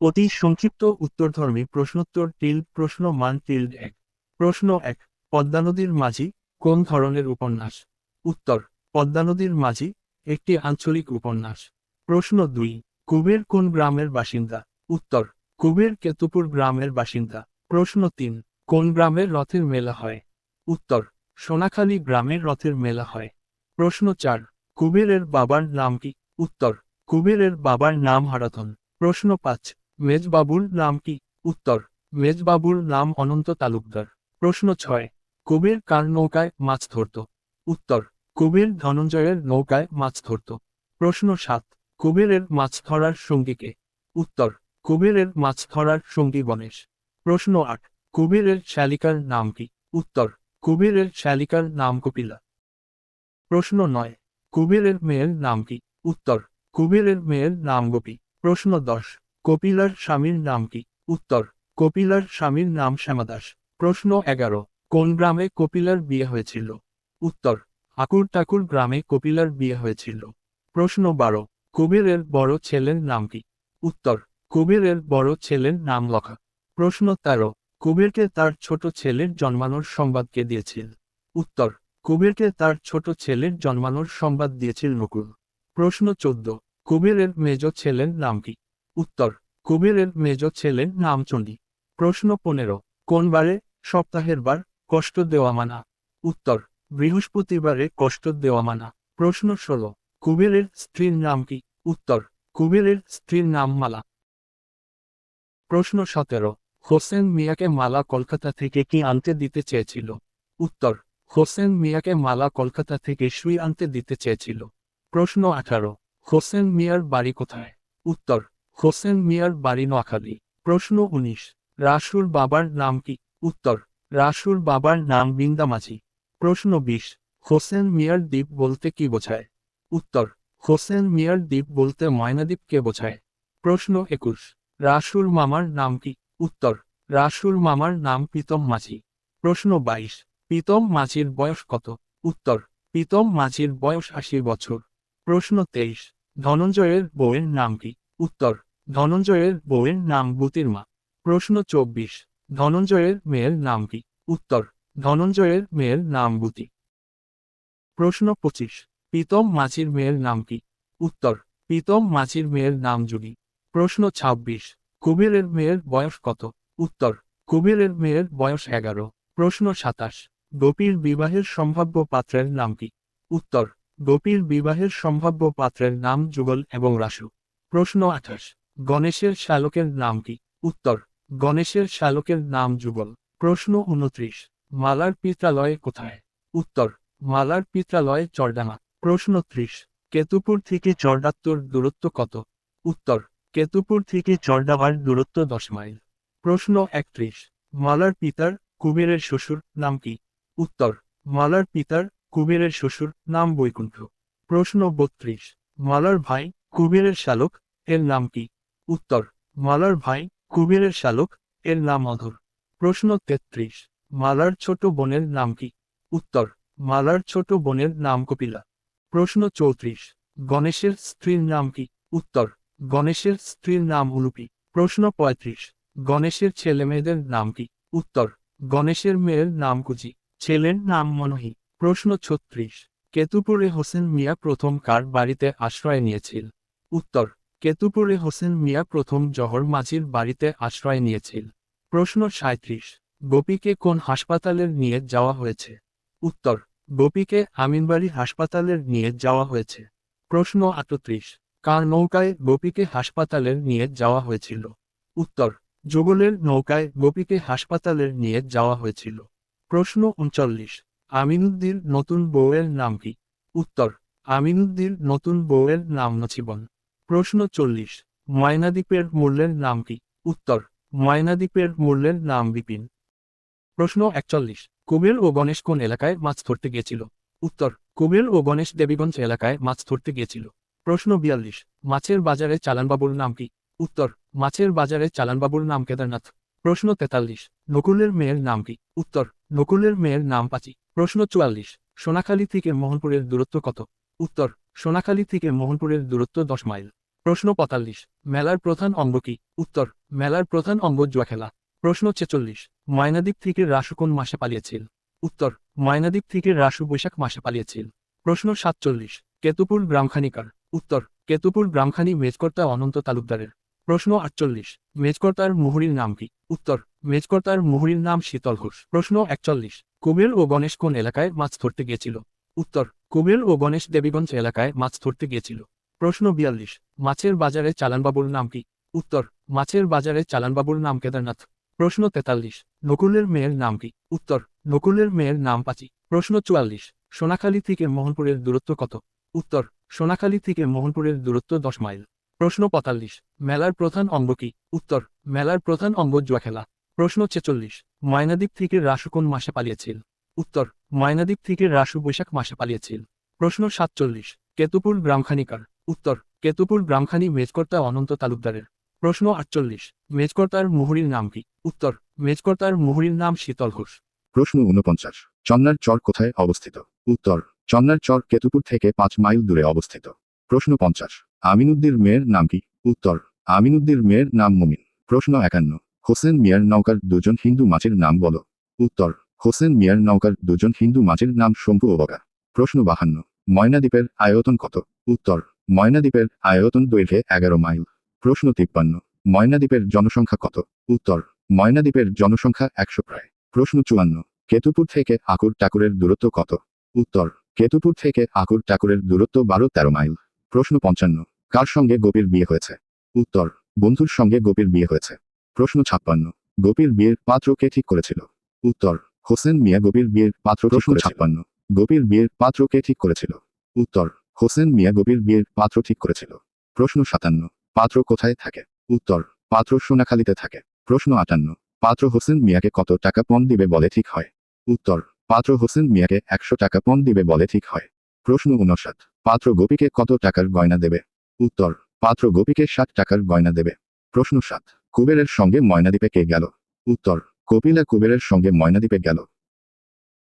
অতি সংক্ষিপ্ত উত্তরধর্মী প্রশ্নোত্তর টিল প্রশ্ন মান টিল্ড এক। প্রশ্ন এক, পদ্মা নদীর মাঝি কোন ধরনের উপন্যাস? উত্তর, পদ্মা নদীর মাঝি একটি আঞ্চলিক উপন্যাস। প্রশ্ন দুই, কুবের কোন গ্রামের বাসিন্দা? উত্তর, কুবের কেতুপুর গ্রামের বাসিন্দা। প্রশ্ন তিন, কোন গ্রামের রথের মেলা হয়? উত্তর, সোনাখালী গ্রামের রথের মেলা হয়। প্রশ্ন চার, কুবেরের বাবার নাম কি? উত্তর, কুবেরের বাবার নাম হারাধন। প্রশ্ন পাঁচ মেজবাবুর নাম কি? উত্তর, মেজবাবুর নাম অনন্ত তালুকদার। প্রশ্ন ছয়, কুবের কার নৌকায় মাছ ধরত? উত্তর, কুবের ধনঞ্জয়ের নৌকায় মাছ ধরত। প্রশ্ন সাত, কুবেরের মাছ ধরার সঙ্গীকে উত্তর, কুবেরের মাছ ধরার সঙ্গী গণেশ। প্রশ্ন আট, কুবেরের শালিকার নাম কি? উত্তর, কুবেরের শালিকার নাম কপিলা। প্রশ্ন নয়, কুবেরের মেয়ের নাম কি? উত্তর, কুবেরের মেয়ের নাম গোপী। প্রশ্ন দশ কপিলার স্বামীর নাম কি? উত্তর, কপিলার স্বামীর নাম শ্যামাদাস। প্রশ্ন এগারো, কোন গ্রামে কপিলার বিয়ে হয়েছিল? উত্তর আকুর টাকুর গ্রামে কপিলার বিয়ে হয়েছিল। প্রশ্ন বারো, কুবেরের বড় ছেলের নাম কি? উত্তর, কুবেরের বড় ছেলের নাম লখা। প্রশ্ন তেরো, কুবেরকে তার ছোট ছেলের জন্মানোর সংবাদ কে দিয়েছিল? উত্তর, কুবেরকে তার ছোট ছেলের জন্মানোর সংবাদ দিয়েছিল নকুল। প্রশ্ন চোদ্দ, কুবেরের মেজ ছেলের নাম কি? উত্তর কুবেরের মেজ ছেলের নাম চণ্ডী। প্রশ্ন পনেরো, কোন বারে, সপ্তাহের বার, কষ্ট দেওয়া মানা? উত্তর, বৃহস্পতিবারে কষ্ট দেওয়া মানা। প্রশ্ন ষোলো কুবেরের স্ত্রীর নাম কি? উত্তর কুবেরের স্ত্রীর নাম মালা। প্রশ্ন সতেরো, হোসেন মিয়াকে মালা কলকাতা থেকে কি আনতে দিতে চেয়েছিল? উত্তর, হোসেন মিয়াকে মালা কলকাতা থেকে সুই আনতে দিতে চেয়েছিল। প্রশ্ন আঠারো, হোসেন মিয়ার বাড়ি কোথায়? উত্তর হোসেন মিয়ার বাড়ি নোয়াখালী। প্রশ্ন উনিশ রাসুর বাবার নাম কি? উত্তর রাসুর বাবার নাম বিন্দা মাঝি প্রশ্ন বিশ, হোসেন মিয়ার দ্বীপ বলতে কি বোঝায়? উত্তর, হোসেন মিয়ার দ্বীপ বলতে ময়নাদ্বীপকে বোঝায়? প্রশ্ন একুশ রাসুর মামার নাম কি? উত্তর রাসুর মামার নাম প্রীতম মাঝি। প্রশ্ন বাইশ, প্রীতম মাঝির বয়স কত? উত্তর, প্রীতম মাঝির বয়স আশি বছর। প্রশ্ন তেইশ, ধনঞ্জয়ের বউয়ের নাম কি? উত্তর ধনঞ্জয়ের বউয়ের নাম বুতির মা। প্রশ্ন চব্বিশ। ধনঞ্জয়ের মেয়ের নাম কি? উত্তর, ধনঞ্জয়ের মেয়ের নাম বুতি প্রশ্ন পঁচিশ। প্রীতম মাছির মেয়ের নাম কি? উত্তর, প্রীতম মাছির মেয়ের নাম জুলি প্রশ্ন ২৬ কুবেরের মেয়ের বয়স কত? উত্তর কুবেরের মেয়ের বয়স এগারো। প্রশ্ন সাতাশ। গোপীর বিবাহের সম্ভাব্য পাত্রের নাম কি? উত্তর, গোপীর বিবাহের সম্ভাব্য পাত্রের নাম যুগল এবং রাসু প্রশ্ন আঠাশ। গণেশের শালকের নাম কি? উত্তর, গণেশের শালকের নাম যুগল। প্রশ্ন উনত্রিশ, মালার পিত্রালয়ে কোথায়? উত্তর, মালার পিত্রালয়ে চরডাঙ্গা। প্রশ্ন ত্রিশ, কেতুপুর থেকে চরডাত্তর দূরত্ব কত? উত্তর, কেতুপুর থেকে চরডাবার দূরত্ব দশ মাইল। প্রশ্ন একত্রিশ, মালার পিতার কুবেরের শ্বশুর নাম কি? উত্তর, মালার পিতার কুবেরের শ্বশুর নাম বৈকুণ্ঠ। প্রশ্ন বত্রিশ, মালার ভাই কুবেরের শালক এর নাম কি? উত্তর, মালার ভাই কুবেরের শালক, এর নাম অধর। প্রশ্ন তেত্রিশ, মালার ছোট বোনের নাম কি? উত্তর, মালার ছোট বোনের নাম কপিলা। প্রশ্ন চৌত্রিশ, গণেশের স্ত্রীর নাম কি? উত্তর, গণেশের স্ত্রীর নাম উলুপি। প্রশ্ন পঁয়ত্রিশ, গণেশের ছেলে মেয়েদের নাম কি? উত্তর, গণেশের মেয়ের নাম কুচি। ছেলের নাম মনহি। প্রশ্ন ছত্রিশ, কেতুপুরে হোসেন মিয়া প্রথম কার বাড়িতে আশ্রয় নিয়েছিল? উত্তর কেতুপুরে হোসেন মিয়া প্রথম জহর মাঝির বাড়িতে আশ্রয় নিয়েছিল। প্রশ্ন সাঁত্রিশ গোপীকে কোন হাসপাতালের নিয়ে যাওয়া হয়েছে? উত্তর, গোপীকে আমিনবাড়ি হাসপাতালের নিয়ে যাওয়া হয়েছে। প্রশ্ন আটত্রিশ, কার নৌকায় গোপীকে হাসপাতালের নিয়ে যাওয়া হয়েছিল? উত্তর, যুগলের নৌকায় গোপীকে হাসপাতালের নিয়ে যাওয়া হয়েছিল। প্রশ্ন উনচল্লিশ আমিনুদ্দির নতুন বউয়ের নাম কি? উত্তর আমিনুদ্দির নতুন বউয়ের নাম নছিবন প্রশ্ন চল্লিশ ময়নাদ্বীপের মূল্যের নাম কি? উত্তর ময়নাদ্বীপের মূল্যের নাম বিপিন প্রশ্ন একচল্লিশ কুবের ও গণেশ কোন এলাকায় মাছ ধরতে গিয়েছিল? উত্তর কুবের ও গণেশ দেবীগঞ্জ এলাকায় মাছ ধরতে গিয়েছিল। প্রশ্ন বিয়াল্লিশ, মাছের বাজারে চালানবাবুর নাম কি? উত্তর, মাছের বাজারে চালানবাবুর নাম কেদারনাথ। প্রশ্ন তেতাল্লিশ, নকুলের মেয়ের নাম কি? উত্তর, নকুলের মেয়ের নাম পাচি। প্রশ্ন চুয়াল্লিশ, সোনাখালী থেকে মোহনপুরের দূরত্ব কত? উত্তর, সোনাখালী থেকে মোহনপুরের দূরত্ব দশ মাইল। প্রশ্ন পঁয়তাল্লিশ মেলার প্রধান অঙ্গ কি? উত্তর, মেলার প্রধান অঙ্গ জুয়া খেলা প্রশ্ন ছেচল্লিশ ময়নাদ্বীপ থেকে রাসু কোন মাসে পালিয়েছিল? উত্তর ময়নাদ্বীপ থেকে রাসু বৈশাখ মাসে পালিয়েছিল। প্রশ্ন সাতচল্লিশ কেতুপুর গ্রামখানিকার উত্তর, কেতুপুর গ্রামখানি মেজকর্তা অনন্ত তালুকদারের। প্রশ্ন আটচল্লিশ মেজকর্তার মুহুরীর নাম কি? উত্তর, মেজকর্তার মুহুরীর নাম শীতল ঘোষ। প্রশ্ন একচল্লিশ কুবের ও গণেশ কোন এলাকায় মাছ ধরতে গিয়েছিল? উত্তর, কুবের ও গণেশ দেবীগঞ্জ এলাকায় মাছ ধরতে গিয়েছিল। প্রশ্ন বিয়াল্লিশ, মাছের বাজারে চালানবাবুর নাম কি? উত্তর, মাছের বাজারে চালানবাবুর নাম কেদারনাথ। প্রশ্ন তেতাল্লিশ, নকুলের মেয়ের নাম কি? উত্তর, নকুলের মেয়ের নাম পাচি। প্রশ্ন চুয়াল্লিশ, সোনাখালী থেকে মোহনপুরের দূরত্ব কত? উত্তর, সোনাখালী থেকে মোহনপুরের দূরত্ব দশ মাইল। প্রশ্ন পঁয়তাল্লিশ, মেলার প্রধান অঙ্গ কি? উত্তর, মেলার প্রধান অঙ্গ জুয়া খেলা প্রশ্ন ছেচল্লিশ ময়নাদ্বীপ থেকে রাসু কোন মাসে পালিয়েছিল? উত্তর ময়নাদ্বীপ থেকে রাসু বৈশাখ মাসে পালিয়েছিল। প্রশ্ন সাতচল্লিশ, কেতুপুর গ্রামখানিকার উত্তর, কেতুপুর গ্রামখানি মেজকর্তা অনন্ত তালুকদারের। প্রশ্ন আটচল্লিশ, মেজকর্তার মুহুরীর নাম কি? উত্তর, মেজকর্তার মুহুরীর নাম শীতল ঘোষ। প্রশ্ন উনপঞ্চাশ চন্নার চর কোথায় অবস্থিত? উত্তর, চন্নার চর কেতুপুর থেকে পাঁচ মাইল দূরে অবস্থিত। প্রশ্ন পঞ্চাশ আমিনুদ্দির মেয়ের নাম কি? উত্তর আমিনুদ্দির মেয়ের নাম মুমিন। প্রশ্ন একান্ন, হোসেন মিয়ার নৌকার দুজন হিন্দু মাছের নাম বলো। উত্তর, হোসেন মিয়ার নৌকার দুজন হিন্দু মাছের নাম শম্ভু ও বগা। প্রশ্ন বাহান্ন, ময়নাদ্বীপের আয়তন কত? উত্তর ময়নাদ্বীপের আয়তন দৈর্ঘ্যে এগারো মাইল। প্রশ্ন তিপ্পান্ন ময়নাদ্বীপের জনসংখ্যা কত? উত্তর ময়নাদ্বীপের জনসংখ্যা একশো প্রায়। প্রশ্ন চুয়ান্ন কেতুপুর থেকে আকুর টাকুরের দূরত্ব কত? উত্তর কেতুপুর থেকে আকুর টাকুরের দূরত্ব বারো তেরো মাইল। প্রশ্ন পঞ্চান্ন কার সঙ্গে গোপীর বিয়ে হয়েছে? উত্তর বন্ধুর সঙ্গে গোপীর বিয়ে হয়েছে। প্রশ্ন ছাপ্পান্ন গোপীর বিয়ের পাত্র কে ঠিক করেছিল? উত্তর হোসেন মিয়া গোপীর বিয়ের পাত্র প্রশ্ন ছাপ্পান্ন গোপীর বিয়ের পাত্র কে ঠিক করেছিল? উত্তর হোসেন মিয়া বিয়ের পাত্র ঠিক করেছিল। প্রশ্ন সাতান্ন। পাত্র কোথায় থাকে? উত্তর, পাত্র সোনাখালীতে থাকে। প্রশ্ন আটান্ন। পাত্র হোসেন মিয়াকে কত টাকা পণ দিবে বলে ঠিক হয়? উত্তর, পাত্র হোসেন মিয়াকে একশো টাকা পণ দিবে বলে ঠিক হয়। প্রশ্ন উনষাট। পাত্র গোপীকে কত টাকার গয়না দেবে? উত্তর, পাত্র গোপীকে ষাট টাকার গয়না দেবে। প্রশ্ন সাত। কুবেরের সঙ্গে ময়নাদ্বীপে কে গেল? উত্তর, কপিলা কুবেরের সঙ্গে ময়নাদ্বীপে গেল।